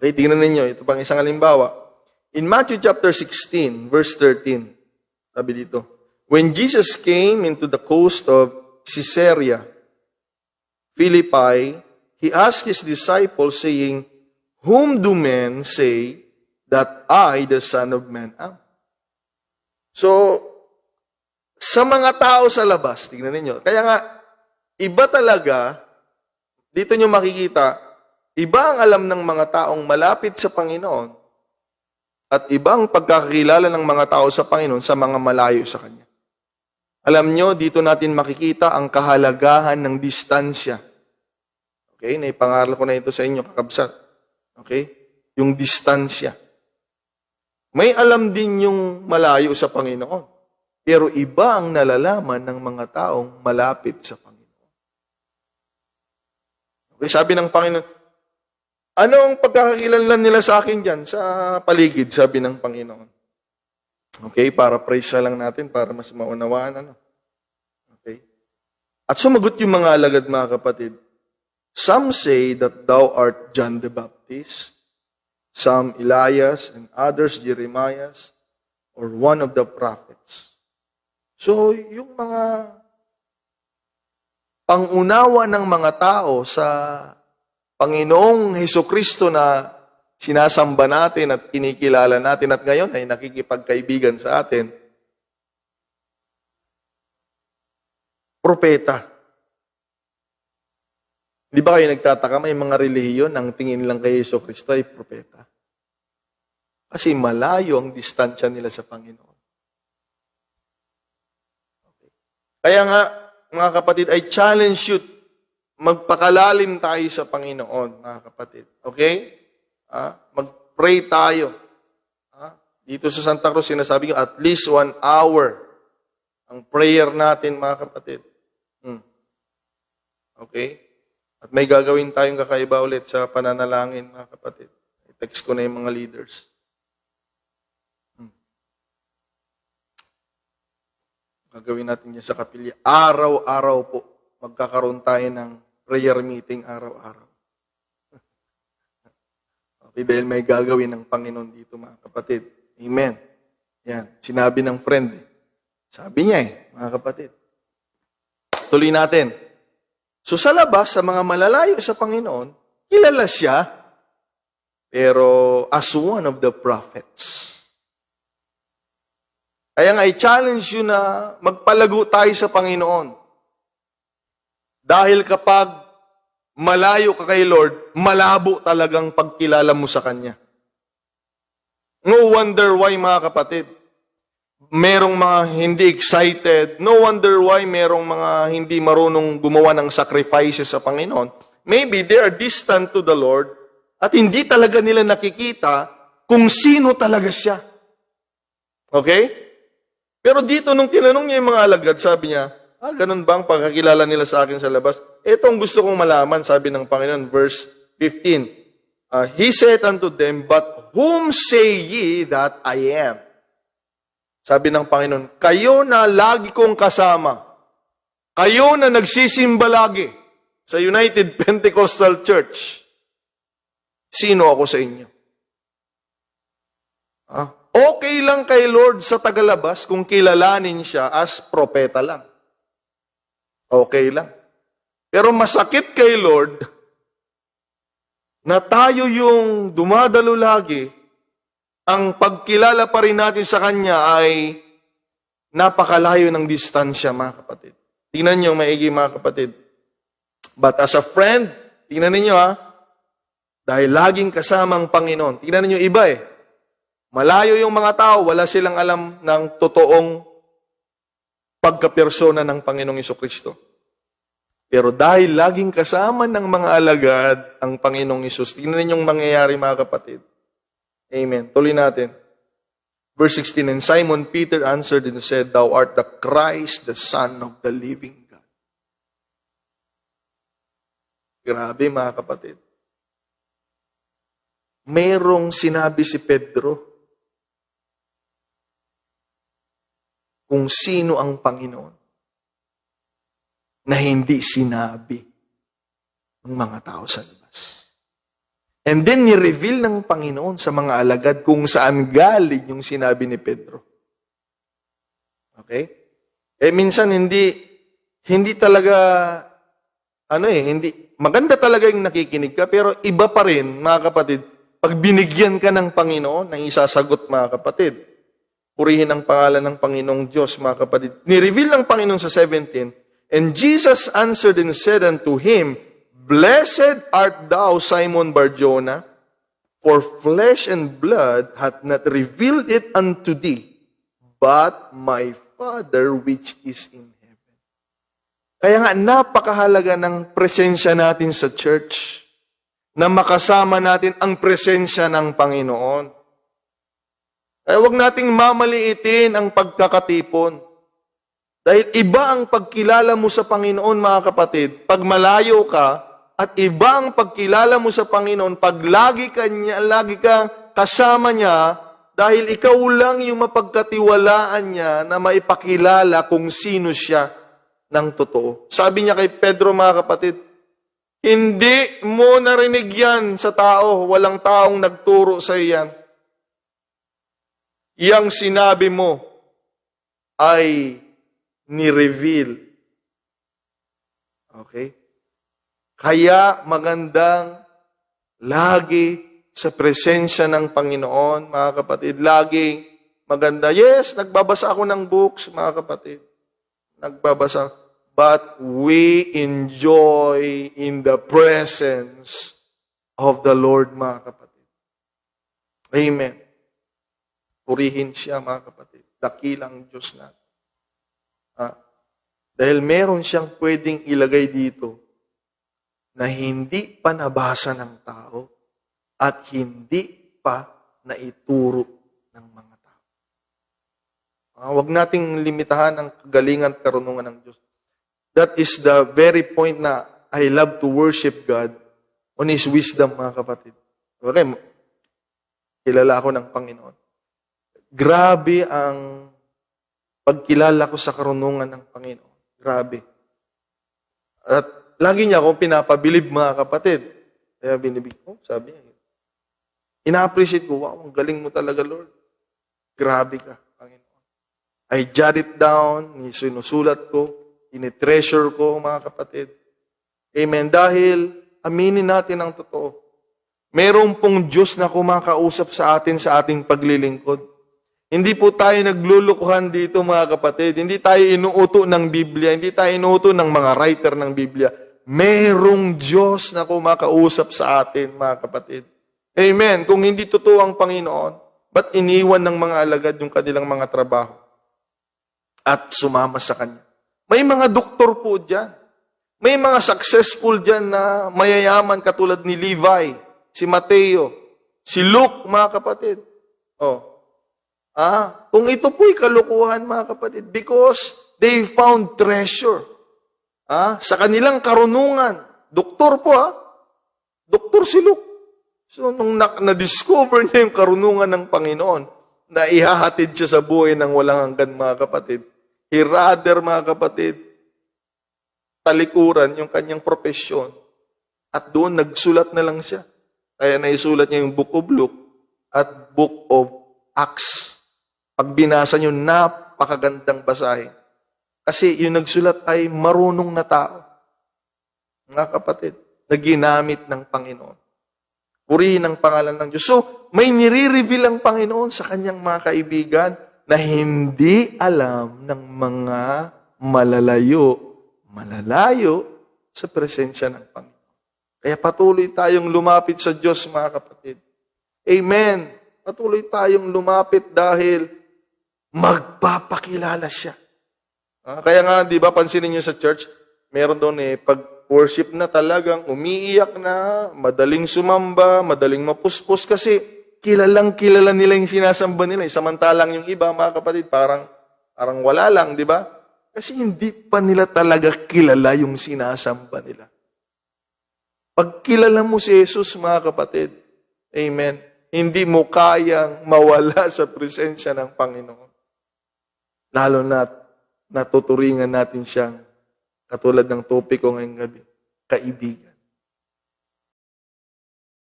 Okay, tingnan ninyo. Ito pang isang halimbawa. In Matthew chapter 16, verse 13, sabi dito, When Jesus came into the coast of Caesarea, Philippi, he asked his disciples, saying, Whom do men say that I, the Son of Man, am? So, sa mga tao sa labas, tingnan ninyo. Kaya nga, iba talaga, dito nyo makikita, iba ang alam ng mga taong malapit sa Panginoon at ibang pagkakakilala ng mga tao sa Panginoon sa mga malayo sa Kanya. Alam nyo, dito natin makikita ang kahalagahan ng distansya. Okay? Naipangaral ko na ito sa inyo, kakabsat. Okay? Yung distansya. May alam din yung malayo sa Panginoon. Pero iba ang nalalaman ng mga taong malapit sa Panginoon. Okay, sabi ng Panginoon, anong pagkakakilanlan nila sa akin dyan? Sa paligid, sabi ng Panginoon. Okay, para praise lang natin, para mas maunawaan. Ano? Okay. At sumagot yung mga alagad, mga kapatid. Some say that thou art John the Baptist, some Elias, and others Jeremias, or one of the prophets. So, yung mga pangunawa ng mga tao sa Panginoong Heso Kristo na sinasamba natin at kinikilala natin at ngayon ay nakikipagkaibigan sa atin, propeta. Di ba kayo nagtataka, may mga relihiyon ang tingin lang kay Yeso Kristo ay propeta? Kasi malayo ang distansya nila sa Panginoon. Okay. Kaya nga, mga kapatid, I challenge you, magpakalalim tayo sa Panginoon, mga kapatid. Okay? Ah, mag-pray tayo. Ah, dito sa Santa Cruz, sinasabi ko, at least one hour ang prayer natin, mga kapatid. Hmm. Okay? At may gagawin tayong kakaiba ulit sa pananalangin, mga kapatid. I-text ko na yung mga leaders. Hmm. Gagawin natin yan sa kapilya. Araw-araw po, magkakaroon tayo ng prayer meeting araw-araw. Okay, dahil may gagawin ng Panginoon dito, mga kapatid. Amen. Yan, sinabi ng friend. eh. Sabi niya eh, mga kapatid. Tuloy natin. So sa labas, sa mga malalayo sa Panginoon, kilala siya, pero as one of the prophets. Kaya nga, i-challenge you na magpalago tayo sa Panginoon. Dahil kapag malayo ka kay Lord, malabo talagang pagkilala mo sa Kanya. No wonder why, mga kapatid, merong mga hindi excited. No wonder why merong mga hindi marunong gumawa ng sacrifices sa Panginoon. Maybe they are distant to the Lord at hindi talaga nila nakikita kung sino talaga siya. Okay? Pero dito, nung tinanong niya yung mga alagad, sabi niya, ah, ganun ba ang pagkakilala nila sa akin sa labas? Ito ang gusto kong malaman, sabi ng Panginoon, verse 15. Ah, he said unto them, But whom say ye that I am? Sabi ng Panginoon, kayo na lagi kong kasama, kayo na nagsisimba lagi sa United Pentecostal Church, sino ako sa inyo? Ah, okay lang kay Lord sa tagalabas kung kilalanin siya as propeta lang. Okay lang. Pero masakit kay Lord na tayo yung dumadalo lagi ang pagkilala pa rin natin sa Kanya ay napakalayo ng distansya, mga kapatid. Tingnan niyo maigi, mga kapatid. But as a friend, tingnan niyo ha, dahil laging kasama ang Panginoon. Tingnan niyo iba eh. Malayo yung mga tao, wala silang alam ng totoong pagkapersona ng Panginoong Kristo. Pero dahil laging kasama ng mga alagad ang Panginoong Isus, tingnan ninyong mangyayari mga kapatid. Amen. Tuloy natin. Verse 16, And Simon Peter answered and said, Thou art the Christ, the Son of the living God. Grabe mga kapatid. Merong sinabi si Pedro kung sino ang Panginoon na hindi sinabi ng mga tao sa labas. And then, ni-reveal ng Panginoon sa mga alagad kung saan galing yung sinabi ni Pedro. Okay? Eh, minsan hindi, hindi talaga, ano eh, hindi, maganda talaga yung nakikinig ka, pero iba pa rin, mga kapatid, pag binigyan ka ng Panginoon, ng isasagot, mga kapatid. Purihin ang pangalan ng Panginoong Diyos, mga kapatid. Ni-reveal ng Panginoon sa 17, And Jesus answered and said unto him, Blessed art thou, Simon Barjona, for flesh and blood hath not revealed it unto thee, but my Father which is in heaven. Kaya nga, napakahalaga ng presensya natin sa church na makasama natin ang presensya ng Panginoon. Kaya huwag nating mamaliitin ang pagkakatipon. Dahil iba ang pagkilala mo sa Panginoon, mga kapatid, pag malayo ka, at iba ang pagkilala mo sa Panginoon pag lagi ka, niya, lagi ka kasama niya, dahil ikaw lang yung mapagkatiwalaan niya na maipakilala kung sino siya ng totoo. Sabi niya kay Pedro, mga kapatid, hindi mo narinig yan sa tao. Walang taong nagturo sa yan. Yang sinabi mo ay ni-reveal. Okay? Kaya magandang lagi sa presensya ng Panginoon, mga kapatid, laging maganda. Yes, nagbabasa ako ng books, mga kapatid. Nagbabasa. But we enjoy in the presence of the Lord, mga kapatid. Amen. Purihin siya, mga kapatid. Dakilang Diyos natin. Ah, dahil meron siyang pwedeng ilagay dito na hindi pa nabasa ng tao at hindi pa naituro ng mga tao. Ah, huwag nating limitahan ang kagalingan at karunungan ng Diyos. That is the very point na I love to worship God on His wisdom, mga kapatid. Okay, kilala ako ng Panginoon. Grabe ang pagkilala ko sa karunungan ng Panginoon. Grabe. At lagi niya akong pinapabilib, mga kapatid. Kaya binibig ko, sabi niya. Ina-appreciate ko, wow, ang galing mo talaga, Lord. Grabe ka, Panginoon. I jot it down, sinusulat ko, tinitreasure ko, mga kapatid. Amen. Dahil, aminin natin ang totoo. Merong pong Diyos na kumakausap sa atin sa ating paglilingkod. Hindi po tayo naglulukuhan dito, mga kapatid. Hindi tayo inuuto ng Biblia. Hindi tayo inuuto ng mga writer ng Biblia. Merong Diyos na kumakausap sa atin, mga kapatid. Amen. Kung hindi totoo ang Panginoon, ba't iniwan ng mga alagad yung kanilang mga trabaho? At sumama sa Kanya. May mga doktor po dyan. May mga successful dyan na mayayaman katulad ni Levi, si Mateo, si Luke, mga kapatid. Oh, Ah, kung ito po'y kalukuhan, mga kapatid, because they found treasure. Ah, sa kanilang karunungan. Doktor po, ah. Doktor si Luke. So, nung na- na-discover niya yung karunungan ng Panginoon, na ihahatid siya sa buhay ng walang hanggan, mga kapatid, he rather, mga kapatid, talikuran yung kanyang profesyon. At doon, nagsulat na lang siya. Kaya naisulat niya yung Book of Luke at Book of Acts. Pag binasa nyo, napakagandang basahin. Kasi yung nagsulat ay marunong na tao. Mga kapatid, na ginamit ng Panginoon. Purihin ang pangalan ng Diyos. So, may nire-reveal ang Panginoon sa kanyang mga kaibigan na hindi alam ng mga malalayo, malalayo sa presensya ng Panginoon. Kaya patuloy tayong lumapit sa Diyos, mga kapatid. Amen. Patuloy tayong lumapit dahil magpapakilala siya. Ah, kaya nga, di ba, pansinin niyo sa church, meron doon eh, pag worship na talagang umiiyak na, madaling sumamba, madaling mapuspos kasi kilalang kilala nila yung sinasamba nila. eh. Samantalang yung iba, mga kapatid, parang, parang wala lang, di ba? Kasi hindi pa nila talaga kilala yung sinasamba nila. Pag kilala mo si Jesus, mga kapatid, amen, hindi mo kayang mawala sa presensya ng Panginoon. Lalo na natuturingan natin siyang, katulad ng topic ko ngayong gabi, kaibigan.